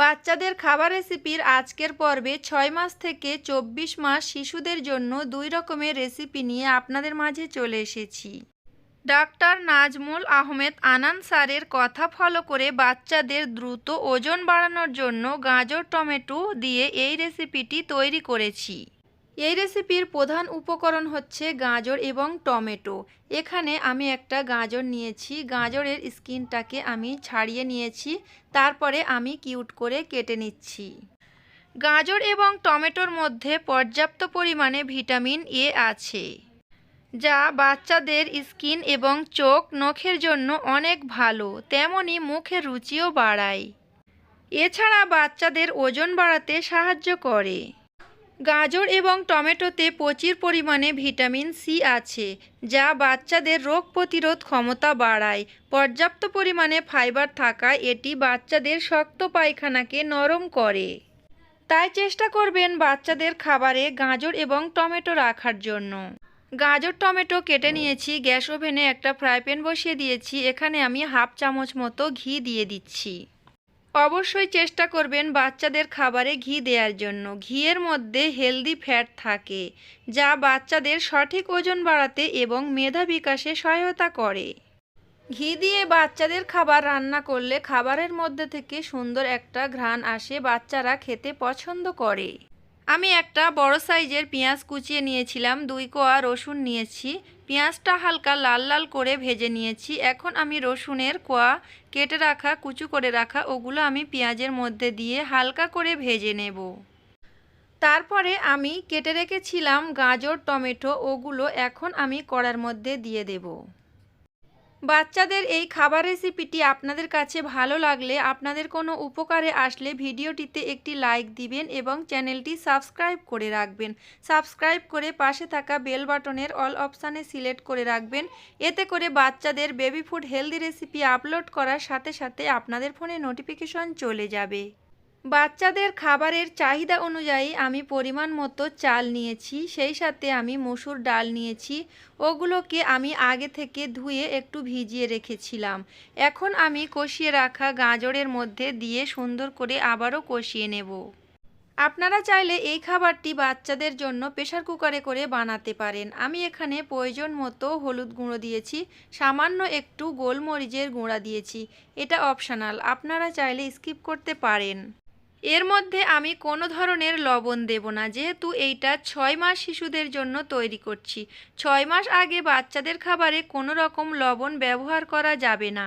বাচ্চাদের খাবার রেসিপির আজকের পর্বে ছয় মাস থেকে চব্বিশ মাস শিশুদের জন্য দুই রকমের রেসিপি নিয়ে আপনাদের মাঝে চলে এসেছি। ডাক্তার নাজমুল আহমেদ আনান স্যারের কথা ফলো করে বাচ্চাদের দ্রুত ওজন বাড়ানোর জন্য গাজর, টমেটো দিয়ে এই রেসিপিটি তৈরি করেছি। এই রেসিপির প্রধান উপকরণ হচ্ছে গাজর এবং টমেটো। এখানে আমি একটা গাজর নিয়েছি। গাজরের স্কিনটাকে আমি ছাড়িয়ে নিয়েছি। তারপরে আমি কিউট করে কেটে নিচ্ছি। গাজর এবং টমেটোর মধ্যে পর্যাপ্ত পরিমাণে ভিটামিন এ আছে, যা বাচ্চাদের স্কিন এবং চোখ নখের জন্য অনেক ভালো, তেমনি মুখের রুচিও বাড়ায়। এছাড়া বাচ্চাদের ওজন বাড়াতে সাহায্য করে। গাজর এবং টমেটোতে প্রচুর পরিমাণে ভিটামিন সি আছে, যা বাচ্চাদের রোগ প্রতিরোধ ক্ষমতা বাড়ায়। পর্যাপ্ত পরিমাণে ফাইবার থাকায় এটি বাচ্চাদের শক্ত পায়খানাকে নরম করে। তাই চেষ্টা করবেন বাচ্চাদের খাবারে গাজর এবং টমেটো রাখার জন্য। গাজর, টমেটো কেটে নিয়েছি, গ্যাস ওভেনে একটা ফ্রাই প্যান বসিয়ে দিয়েছি, এখানে আমি হাফ চামচ মতো ঘি দিয়ে দিচ্ছি। অবশ্যই চেষ্টা করবেন বাচ্চাদের খাবারে ঘি দেওয়ার জন্য। ঘিয়ের মধ্যে হেলদি ফ্যাট থাকে, যা বাচ্চাদের সঠিক ওজন বাড়াতে এবং মেধা বিকাশে সহায়তা করে। ঘি দিয়ে বাচ্চাদের খাবার রান্না করলে খাবারের মধ্যে থেকে সুন্দর একটা ঘ্রাণ আসে, বাচ্চারা খেতে পছন্দ করে। আমি একটা বড় সাইজের পেঁয়াজ কুচিয়ে নিয়েছিলাম, দুই কোয়া রসুন নিয়েছি। পেঁয়াজটা হালকা লাল লাল করে ভেজে নিয়েছি। এখন আমি রসুনের কোয়া কেটে রাখা, কুচু করে রাখা, ওগুলো আমি পেঁয়াজের মধ্যে দিয়ে হালকা করে ভেজে নেব। তারপরে আমি কেটে রেখেছিলাম গাজর, টমেটো, ওগুলো এখন আমি কড়ার মধ্যে দিয়ে দেব। বাচ্চাদের এই খাবার রেসিপিটি আপনাদের কাছে ভালো লাগলে আপনাদের কোনো উপকারে আসলে ভিডিওটিতে একটি লাইক দিবেন এবং চ্যানেলটি সাবস্ক্রাইব করে রাখবেন। সাবস্ক্রাইব করে পাশে থাকা বেল বাটনের অল অপশানে সিলেক্ট করে রাখবেন। এতে করে বাচ্চাদের baby food healthy recipe upload করার সাথে সাথে আপনাদের ফোনে নোটিফিকেশন চলে যাবে। বাচ্চাদের খাবারের চাহিদা অনুযায়ী আমি পরিমাণ মতো চাল নিয়েছি, সেই সাথে আমি মসুর ডাল নিয়েছি, ওগুলোকে আমি আগে থেকে ধুয়ে একটু ভিজিয়ে রেখেছিলাম। এখন আমি কষিয়ে রাখা গাজরের মধ্যে দিয়ে সুন্দর করে আবারও কষিয়ে নেব। আপনারা চাইলে এই খাবারটি বাচ্চাদের জন্য প্রেশার কুকারে করে বানাতে পারেন। আমি এখানে প্রয়োজন মতো হলুদ গুঁড়ো দিয়েছি, সামান্য একটু গোলমরিচের গুঁড়া দিয়েছি। এটা অপশনাল, আপনারা চাইলে স্কিপ করতে পারেন। এর মধ্যে আমি কোনো ধরনের লবণ দেব না, যেহেতু এইটা ছয় মাস শিশুদের জন্য তৈরি করছি। ছয় মাস আগে বাচ্চাদের খাবারে কোনো রকম লবণ ব্যবহার করা যাবে না।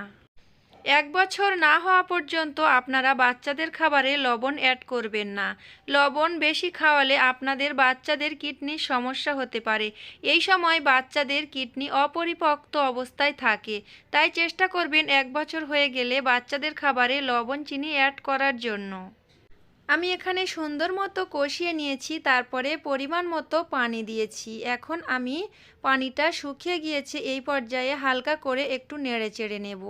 এক বছর না হওয়া পর্যন্ত আপনারা বাচ্চাদের খাবারে লবণ অ্যাড করবেন না। লবণ বেশি খাওয়ালে আপনাদের বাচ্চাদের কিডনির সমস্যা হতে পারে। এই সময় বাচ্চাদের কিডনি অপরিপক্ত অবস্থায় থাকে। তাই চেষ্টা করবেন এক বছর হয়ে গেলে বাচ্চাদের খাবারে লবণ চিনি অ্যাড করার জন্য। আমি এখানে সুন্দর মতো কষিয়ে নিয়েছি, তারপরে পরিমাণ মতো পানি দিয়েছি। এখন আমি পানিটা শুকিয়ে গিয়েছে, এই পর্যায়ে হালকা করে একটু নেড়ে চেড়ে নেব।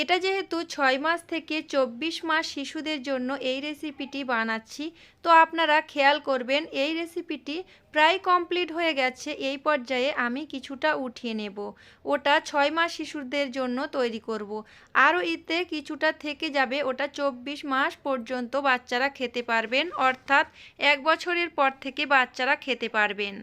এটা যেহেতু ছয় মাস থেকে চব্বিশ মাস শিশুদের জন্য এই রেসিপিটি বানাচ্ছি, তো আপনারা খেয়াল করবেন, এই রেসিপিটি প্রায় কমপ্লিট হয়ে গেছে, এই পর্যায়ে আমি কিছুটা উঠিয়ে নেব। ওটা ছয় মাস শিশুদের জন্য তৈরি করব। আরও এতে কিছুটা থেকে যাবে, ওটা চব্বিশ মাস পর্যন্ত বাচ্চারা খেতে পারবেন অর্থাৎ এক বছরের পর থেকে বাচ্চারা খেতে পারবেন।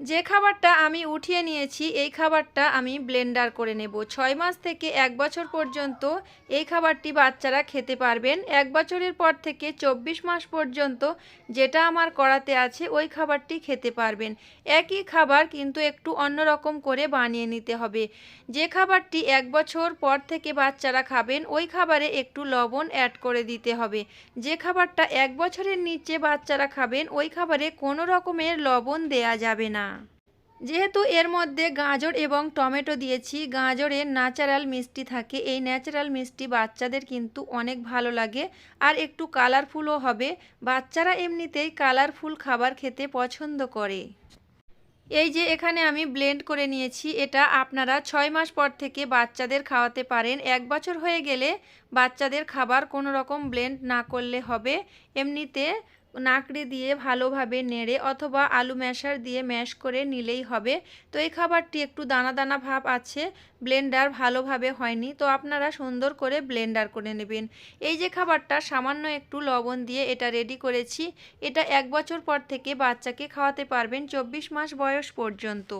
যে খাবারটা আমি উঠিয়ে নিয়েছি, এই খাবারটা আমি ব্লেন্ডার করে নেব। ছয় মাস থেকে এক বছর পর্যন্ত এই খাবারটি বাচ্চারা খেতে পারবেন। এক বছরের পর থেকে চব্বিশ মাস পর্যন্ত যেটা আমার করাতে আছে, ওই খাবারটি খেতে পারবেন। একই খাবার কিন্তু একটু অন্যরকম করে বানিয়ে নিতে হবে। যে খাবারটি এক বছর পর থেকে বাচ্চারা খাবেন, ওই খাবারে একটু লবণ অ্যাড করে দিতে হবে। যে খাবারটা এক বছরের নিচে বাচ্চারা খাবেন, ওই খাবারে কোনো রকমের লবণ দেয়া যাবে না। যেহেতু এর মধ্যে গাজর এবং টমেটো দিয়েছি, গাজরের ন্যাচারাল মিষ্টি থাকে। এই ন্যাচারাল মিষ্টি বাচ্চাদের কিন্তু অনেক ভালো লাগে আর একটু কালারফুলও হবে। বাচ্চারা এমনিতেই কালারফুল খাবার খেতে পছন্দ করে। এই যে এখানে আমি ব্লেন্ড করে নিয়েছি, এটা আপনারা ছয় মাস পর থেকে বাচ্চাদের খাওয়াতে পারেন। এক বছর হয়ে গেলে বাচ্চাদের খাবার কোনো রকম ব্লেন্ড না করলে হবে। এমনিতে নাকড়ে দিয়ে ভালোভাবে নেড়ে অথবা আলু ম্যাশার দিয়ে ম্যাশ করে নিলেই হবে। তো এই খাবারটি একটু দানা দানা ভাব আছে, ব্লেন্ডার ভালোভাবে হয়নি, তো আপনারা সুন্দর করে ব্লেন্ডার করে নেবেন। এই যে খাবারটা, সামান্য একটু লবণ দিয়ে এটা রেডি করেছি। এটা এক বছর পর থেকে বাচ্চাকে খাওয়াতে পারবেন চব্বিশ মাস বয়স পর্যন্ত।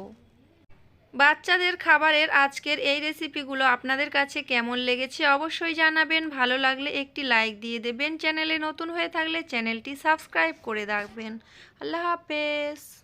বাচ্চাদের খাবারের আজকের এই রেসিপিগুলো আপনাদের কাছে কেমন লেগেছে অবশ্যই জানাবেন। ভালো লাগলে একটি লাইক দিয়ে দেবেন। চ্যানেলে নতুন হয়ে থাকলে চ্যানেলটি সাবস্ক্রাইব করে রাখবেন। আল্লাহ হাফেজ।